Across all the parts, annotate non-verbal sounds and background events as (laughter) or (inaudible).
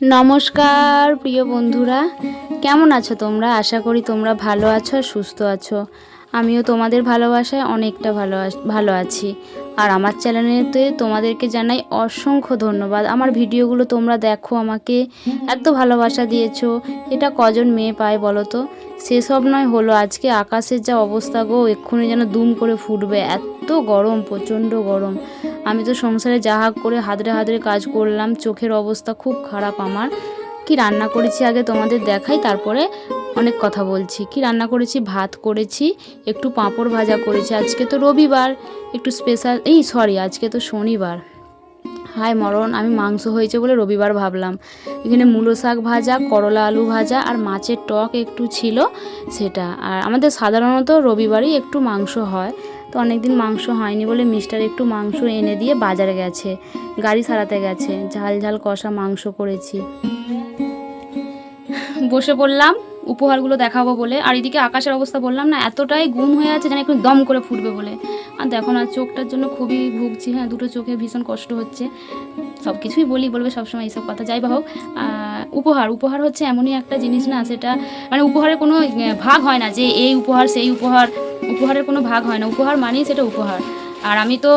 নমস্কার, প্রিয় বন্ধুরা। কেমন আছো তোমরা? আশা করি তোমরা ভালো আছো সুস্থ আছো। আমিও তোমাদের ভালোবাসায় অনেকটা ভালো ভালো আছি। আর আমার চ্যানেলেতে তোমাদেরকে জানাই অসংখ্য ধন্যবাদ। আমার ভিডিওগুলো তোমরা দেখো, আমাকে এত ভালোবাসা দিয়েছ। এটা কজন মেয়ে পায় বলো তো? সেসব নয়, হলো আজকে আকাশের যা অবস্থা গো, এক্ষুনি যেন দুম করে ফুটবে। এত গরম, প্রচণ্ড গরম। আমি তো সংসারে যাহা করে হাতড়ে হাতড়ে কাজ করলাম, চোখের অবস্থা খুব খারাপ আমার। কি রান্না করেছি আগে তোমাদের দেখাই, তারপরে অনেক কথা বলছি। কি রান্না করেছি? ভাত করেছি, একটু পাঁপড় ভাজা করেছি। আজকে তো রবিবার, একটু স্পেশাল এই সরি আজকে তো শনিবার। হায় মরণ, আমি মাংস হয়েছে বলে রবিবার ভাবলাম। এখানে মূলো শাক ভাজা, করলা আলু ভাজা আর মাছের টক একটু ছিল সেটা। আর আমাদের সাধারণত রবিবারই একটু মাংস হয়। তো অনেকদিন মাংস হয়নি বলে মিস্টার একটু মাংস এনে দিয়ে বাজারে গেছে, গাড়ি সারাতে গেছে, ঝাল ঝাল কষা মাংস করেছি। বসে পড়লাম, উপহারগুলো দেখাবো বলে, আর এদিকে আকাশের অবস্থা বললাম না, এতটাই গুম হয়ে আছে যেন একটু দম করে ফুটবে বলে। আর দেখো না, চোখটার জন্য খুবই ভুগছি হ্যাঁ দুটো চোখে ভীষণ কষ্ট হচ্ছে। সব কিছুই বলি, বলবে সবসময় এইসব কথা। যাই বা হোক উপহার উপহার হচ্ছে এমনই একটা জিনিস না, সেটা মানে উপহারের কোনো ভাগ হয় না যে এই উপহার, সেই উপহার উপহারের কোনো ভাগ হয় না। উপহার মানেই সেটা উপহার। আর আমি তো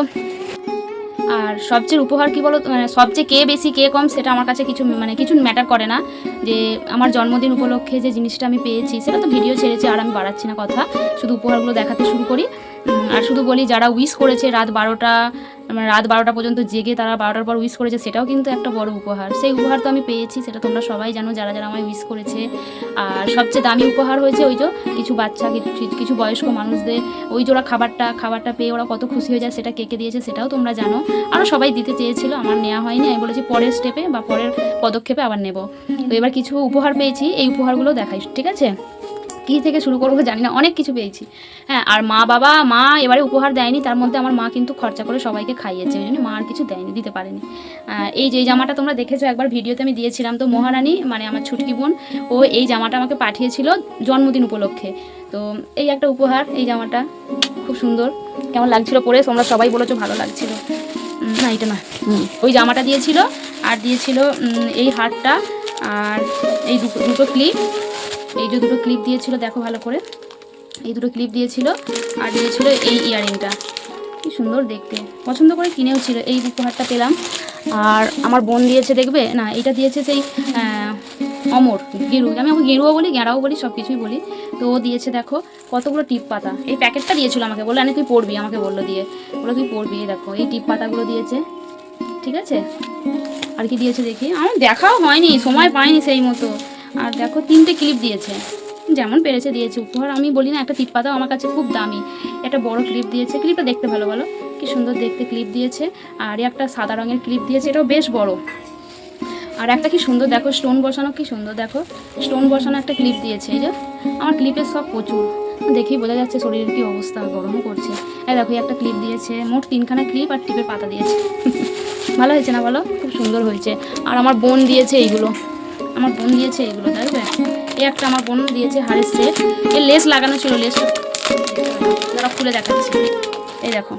আর সবচেয়ে উপহার কি বলো মানে সবচেয়ে কে বেশি, কে কম, সেটা আমার কাছে কিছু মানে কিছু ম্যাটার করে না। যে আমার জন্মদিন উপলক্ষে যে জিনিসটা আমি পেয়েছি, সেটা তো ভিডিও ছেড়েছে আর আমি বাড়াচ্ছি না কথা। শুধু উপহারগুলো দেখাতে শুরু করি। আর শুধু বলি, যারা উইশ করেছে রাত বারোটা রাত বারোটা পর্যন্ত জেগে তারা বারোটার পর উইশ করেছে, সেটাও কিন্তু একটা বড় উপহার। সেই উপহার তো আমি পেয়েছি, সেটা তোমরা সবাই জানো যারা যারা আমায় উইশ করেছে। আর সবচেয়ে দামি উপহার হয়েছে ওই যে কিছু বাচ্চা, কিছু- কিছু বয়স্ক মানুষদের, ওই যে ওরা খাবারটা খাবারটা পেয়ে ওরা কত খুশি হয়ে যায়, সেটা কেকে দিয়েছে সেটাও তোমরা জানো। আরও সবাই দিতে চেয়েছিল, আমার নেওয়া হয়নি, আমি বলেছি পরের স্টেপে বা পরের পদক্ষেপে আবার নেব। তো এবার কিছু উপহার পেয়েছি, এই উপহারগুলো দেখাই, ঠিক আছে? কী থেকে শুরু করব জানি না অনেক কিছু পেয়েছি। হ্যাঁ আর মা বাবা মা এবারে উপহার দেয়নি তার মধ্যে আমার মা কিন্তু খরচা করে সবাইকে খাইয়েছে ওই জন্য মা আর কিছু দেয়নি দিতে পারেনি। এই যে জামাটা তোমরা দেখেছ একবার ভিডিওতে আমি দিয়েছিলাম তো মহারানী মানে আমার ছুটকি বোন ও এই জামাটা আমাকে পাঠিয়েছিল জন্মদিন উপলক্ষে। তো এই একটা উপহার এই জামাটা খুব সুন্দর কেমন লাগছিল পরে তোমরা সবাই বলেছ ভালো লাগছিল। না এটা না। ওই জামাটা দিয়েছিল আর দিয়েছিল এই হারটা আর এই দুটো দুটো ক্লিপ এই যে দুটো ক্লিপ দিয়েছিল, দেখো ভালো করে। এই দুটো ক্লিপ দিয়েছিল আর দিয়েছিল এই ইয়ারিংটা কি সুন্দর দেখতে। পছন্দ করে কিনেও ছিল, এই উপহারটা পেলাম। আর আমার বোন দিয়েছে, দেখবে? না এটা দিয়েছে সেই অমর, গেরু। আমি ওকে গেরুও বলি গেঁড়াও বলি সব কিছুই বলি। তো ও দিয়েছে, দেখো, কতগুলো টিপ পাতা। এই প্যাকেটটা দিয়েছিল আমাকে, বলল তুই পড়বি আমাকে বলল, দিয়ে। বলল, তুই পড়বি দেখো, এই টিপ পাতাগুলো দিয়েছে। ঠিক আছে? আর কি দিয়েছে দেখি? আমার দেখাও হয়নি, সময় পাইনি সেই মতো। আর দেখো, তিনটে ক্লিপ দিয়েছে। যেমন পেরেছে দিয়েছে। উপহার আমি বলি না, একটা টিপ পাতাও আমার কাছে খুব দামি। একটা বড় ক্লিপ দিয়েছে। ক্লিপটা দেখতে ভালো ভালো কি সুন্দর দেখতে ক্লিপ দিয়েছে। আর একটা সাদা রঙের ক্লিপ দিয়েছে, এটাও বেশ বড়। আর একটা কি সুন্দর দেখো স্টোন বসানো, কি সুন্দর দেখো। স্টোন বসানো একটা ক্লিপ দিয়েছে, এই যে। আমার ক্লিপের সব প্রচুর। দেখেই বোঝা যাচ্ছে শরীরের কি অবস্থা, গরমও করছে। এই দেখো একটা ক্লিপ দিয়েছে। মোট তিনখানা ক্লিপ আর টিপের পাতা দিয়েছে। (laughs) ভালো হয়েছে না বলো? খুব সুন্দর হয়েছে। আর আমার বোন দিয়েছে এইগুলো। আমার বোন দিয়েছে এইগুলো দেখবে এই একটা আমার বোন দিয়েছে হাড়ের সেট এর লেস লাগানো ছিল লেস যারা খুলে দেখাচ্ছে। এই দেখো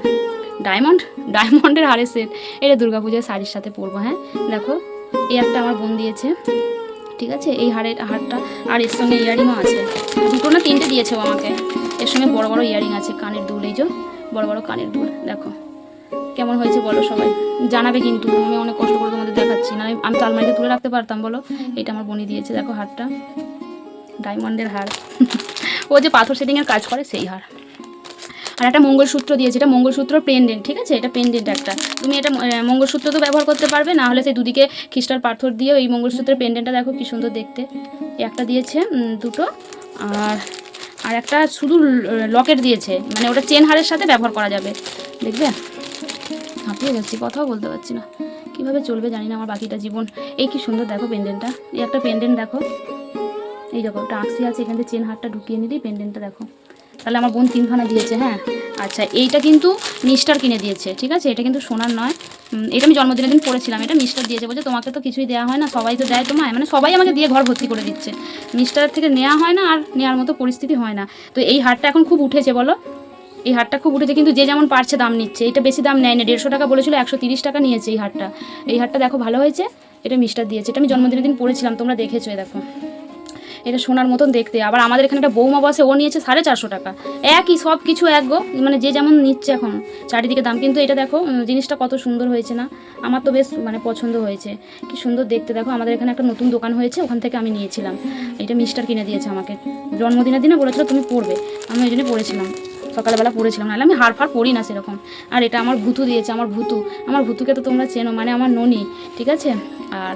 ডায়মন্ড ডায়মন্ডের হাড়ের সেট এটা দুর্গাপূজায় শাড়ির সাথে পরবো হ্যাঁ? দেখো, এই একটা আমার বোন দিয়েছে, ঠিক আছে? এই হাড়ের, হাড়টা, আর এর সঙ্গে ইয়ারিংও আছে। দুটো না তিনটে দিয়েছে ও আমাকে। এর সঙ্গে বড় বড় ইয়ারিং আছে, কানের দুল, এই যে, বড় বড় কানের দুল, দেখো। কেমন হয়েছে বলো সবাই? জানাবে কিন্তু, আমি অনেক কষ্ট করে তোমাদের দেখাচ্ছি। না আমি তো আলমারিতে তুলে রাখতে পারতাম, বলো? এটা আমার বনি দিয়েছে, দেখো হারটা। ডায়মন্ডের হার। ও যে পাথর সেটিংয়ের কাজ করে, সেই হার। আর একটা মঙ্গলসূত্র দিয়েছে, এটা মঙ্গলসূত্র পেন্ডেন্ট ঠিক আছে? এটা পেন্ডেন্ট একটা। তুমি এটা মঙ্গলসূত্র তো ব্যবহার করতে পারবে, না হলে সেই দুদিকে খ্রিস্টার পাথর দিয়ে ওই মঙ্গলসূত্রের পেন্ডেন্টটা দেখো কি সুন্দর দেখতে। একটা দিয়েছে দুটো। আর আর একটা শুধু লকেট দিয়েছে। মানে ওটা চেন হারের সাথে ব্যবহার করা যাবে। দেখবে? হাঁপিয়ে যাচ্ছি কথাও বলতে পারছি না। কীভাবে চলবে জানি না আমার বাকিটা জীবন। এই কি সুন্দর দেখো পেন্ডেন্টটা। এই একটা পেন্ডেন্ট দেখো। এই দেখো, একটা আঁকসি আছে, এখান থেকে চেন হারটা ঢুকিয়ে নিলেই পেন্ডেন্টটা দেখো। তাহলে আমার বোন তিনখানা দিয়েছে হ্যাঁ? আচ্ছা এইটা কিন্তু মিস্টার কিনে দিয়েছে, ঠিক আছে? এটা কিন্তু সোনার নয়। এটা আমি জন্মদিনের দিন পড়েছিলাম। এটা মিস্টার দিয়েছে বলছে, তোমাকে তো কিছুই দেওয়া হয় না, সবাই তো দেয় তোমায়। মানে সবাই আমাকে দিয়ে ঘর ভর্তি করে দিচ্ছে। মিস্টার থেকে নেওয়া হয় না আর নেওয়ার মতো পরিস্থিতি হয় না। তো এই হারটা এখন খুব উঠেছে, বলো? এই হারটা খুব উঠেছে, কিন্তু যে যেমন পারছে দাম নিচ্ছে। এটা বেশি দাম নেয় না দেড়শো টাকা বলেছিল, একশো তিরিশ টাকা নিয়েছে এই হারটা এই হারটা দেখো ভালো হয়েছে, এটা মিস্টার দিয়েছে, এটা আমি জন্মদিনের দিন পড়েছিলাম, তোমরা দেখেছ দেখো। এটা সোনার মতন দেখতে, আবার আমাদের এখানে একটা বৌমা বসে, ও নিয়েছে সাড়ে চারশো টাকা। একই সব কিছু এক গো মানে যে যেমন নিচ্ছে এখন, চারিদিকে দাম। কিন্তু এটা দেখো জিনিসটা কত সুন্দর হয়েছে না? আমার তো বেশ মানে পছন্দ হয়েছে। কি সুন্দর দেখতে, দেখো, আমাদের এখানে একটা নতুন দোকান হয়েছে, ওখান থেকে আমি নিয়েছিলাম। এটা মিস্টার কিনে দিয়েছে আমাকে। জন্মদিনের দিনে বলেছিল তুমি পড়বে আমি ওই জন্য পড়েছিলাম। সকালবেলা পড়েছিলাম, নাহলে আমি হার ফার পড়ি না সেরকম। আর এটা আমার ভুতু দিয়েছে, আমার ভুতু। আমার ভুতুকে তো তোমরা চেনো মানে আমার ননি, ঠিক আছে? আর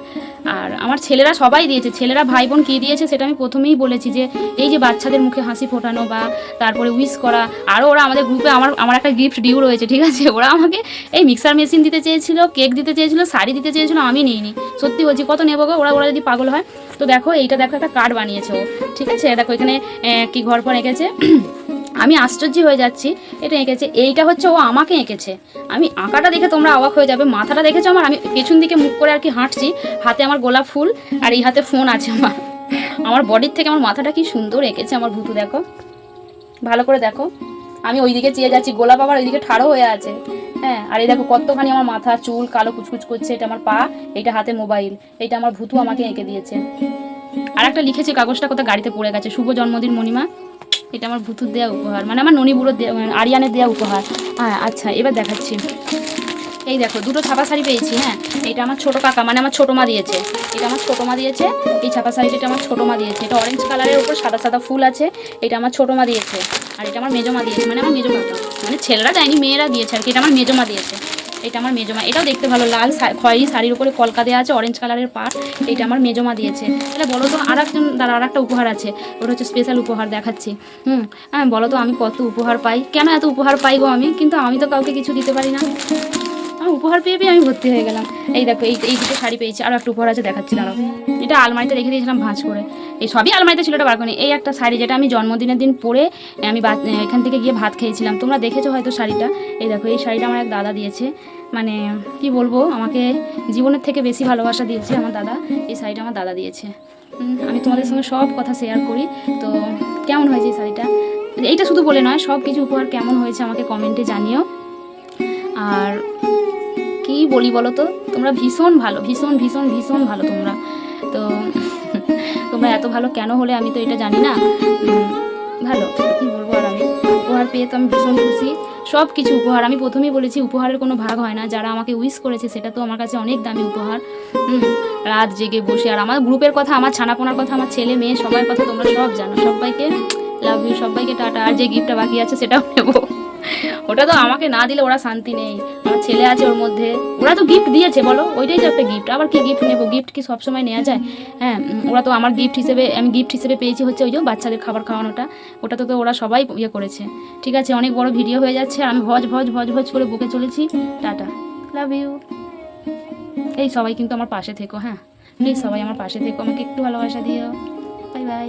আর আমার ছেলেরা সবাই দিয়েছে। ছেলেরা ভাই বোন কী দিয়েছে সেটা আমি প্রথমেই বলেছি যে, এই যে বাচ্চাদের মুখে হাসি ফোটানো বা তারপরে উইশ করা আরও ওরা আমাদের গ্রুপে আমার আমার একটা গিফট ডিউ রয়েছে, ঠিক আছে? ওরা আমাকে এই মিক্সার মেশিন দিতে চেয়েছিল কেক দিতে চেয়েছিল, শাড়ি দিতে চেয়েছিল, আমি নিইনি। সত্যি বলছি, কত নেব গো? ওরা ওরা যদি পাগল হয়, তো দেখো এইটা দেখো একটা কার্ড বানিয়েছে ও, ঠিক আছে? দেখো এখানে কি ঘর পর এঁকেছে। আমি আশ্চর্য হয়ে যাচ্ছি। এটা এঁকেছে। এইটা হচ্ছে ও আমাকে এঁকেছে। আমি আঁকাটা দেখে তোমরা অবাক হয়ে যাবে। মাথাটা দেখেছ আমার? আমি পেছন দিকে মুখ করে আর কি হাঁটছি। হাতে আমার গোলাপ ফুল আর এই হাতে ফোন আছে আমার। আমার বডির থেকে আমার মাথাটা কি সুন্দর এঁকেছে আমার ভুতু, দেখো। ভালো করে দেখো। আমি ওইদিকে চেয়ে যাচ্ছি। গোলাপ আবার ওইদিকে ঠাড়ো হয়ে আছে। হ্যাঁ আর এই দেখো কতখানি আমার মাথা, চুল, কালো কুচকুচ করছে। এটা আমার পা, এটা হাতে মোবাইল। এটা আমার ভুতু আমাকে এঁকে দিয়েছে। আর একটা লিখেছি, কাগজটা কোথাও গাড়িতে পড়ে গেছে। শুভ জন্মদিন, মণিমা। এটা আমার ভুতুর দেওয়া উপহার মানে আমার ননি বুড়োর দেয়া মানে আরিয়ানের দেওয়া উপহার। হ্যাঁ আচ্ছা এবার দেখাচ্ছি। এই দেখো, দুটো ছাপা শাড়ি পেয়েছি হ্যাঁ? এটা আমার ছোট কাকা মানে আমার ছোটো মা দিয়েছে। এটা আমার ছোটো মা দিয়েছে, এই ছাপা শাড়িটা আমার ছোটো মা দিয়েছে। এটা অরেঞ্জ কালারের উপর সাদা সাদা ফুল আছে, এটা আমার ছোটো মা দিয়েছে। আর এটা আমার মেজো মা দিয়েছে মানে আমার মেজো কাকা মানে ছেলেরা যায়নি, মেয়েরা দিয়েছে আর কি, এটা আমার মেজো মা দিয়েছে। এটা আমার মেজমা। এটাও দেখতে ভালো, লাল খয়েরি শাড়ির উপরে কলকা দেওয়া আছে অরেঞ্জ কালারের পাট, এটা আমার মেজমা দিয়েছে। তাহলে বলো তো আর একজন তার আর একটা উপহার আছে, ওটা হচ্ছে স্পেশাল উপহার দেখাচ্ছি। হুম হ্যাঁ বলো তো আমি কত উপহার পাই? কেন এত উপহার পাই গো আমি? কিন্তু আমি তো কাউকে কিছু দিতে পারি না। আমি উপহার পেয়ে পেয়ে আমি ভর্তি হয়ে গেলাম। এই দেখো, এই এই দুটো শাড়ি পেয়েছি আরও একটা উপহার আছে দেখাচ্ছি, দাঁড়াও। এটা আলমারিতে রেখে দিয়েছিলাম ভাঁজ করে। এই সবই আলমারিতে ছিল, এটা বার। এই একটা শাড়ি যেটা আমি জন্মদিনের দিন পরে আমি এখান থেকে গিয়ে ভাত খেয়েছিলাম। তোমরা দেখেছ হয়তো শাড়িটা। এই দেখো, এই শাড়িটা আমার এক দাদা দিয়েছে। মানে কি বলব, আমাকে জীবনের থেকে বেশি ভালোবাসা দিয়েছে আমার দাদা। এই শাড়িটা আমার দাদা দিয়েছে। আমি তোমাদের সঙ্গে সব কথা শেয়ার করি। তো, কেমন হয়েছে এই শাড়িটা? এইটা শুধু বলে নয় সব কিছু উপহার কেমন হয়েছে আমাকে কমেন্টে জানিও। আর কি বলি বলো তো তোমরা ভীষণ ভালো, ভীষণ ভীষণ ভীষণ ভালো তোমরা। তো (laughs) তোমরা এত ভালো কেন হলে আমি তো এটা জানি না। ভালো, কি বলব আর আমি? উপহার পেয়ে তো আমি ভীষণ খুশি। সব কিছু উপহার, আমি প্রথমেই বলেছি উপহারের কোনো ভাগ হয় না। যারা আমাকে উইশ করেছে, সেটা তো আমার কাছে অনেক দামি উপহার। রাত জেগে বসে। আর আমার গ্রুপের কথা, আমার ছানাপোনার কথা, আমার ছেলে, মেয়ে, সবার কথা তোমরা সব জানো। সবাইকে লাভ ইউ সবাইকে টাটা। আর যে গিফটটা বাকি আছে, সেটাও নেব। ওটা তো আমাকে না দিলে ওরা শান্তি নেই। আমার ছেলে আছে ওর মধ্যে। ওরা তো গিফট দিয়েছে, বলো? ওইটাই তো একটা গিফট আবার কি গিফট নেব? গিফট কি সবসময় নেওয়া যায়? হ্যাঁ ওরা তো আমার গিফট হিসেবে, আমি গিফট হিসেবে পেয়েছি হচ্ছে ওই যে বাচ্চাদের খাবার খাওয়ানোটা। ওটা তো তো ওরা সবাই ইয়ে করেছে। ঠিক আছে, অনেক বড় ভিডিও হয়ে যাচ্ছে। আমি ভজ ভজ ভজ ভজ করে বুকে চলেছি। টাটা। লাভ ইউ এই সবাই কিন্তু আমার পাশে থেকো হ্যাঁ? প্লিজ সবাই আমার পাশে থেকো। আমাকে একটু ভালোবাসা দিও। Bye bye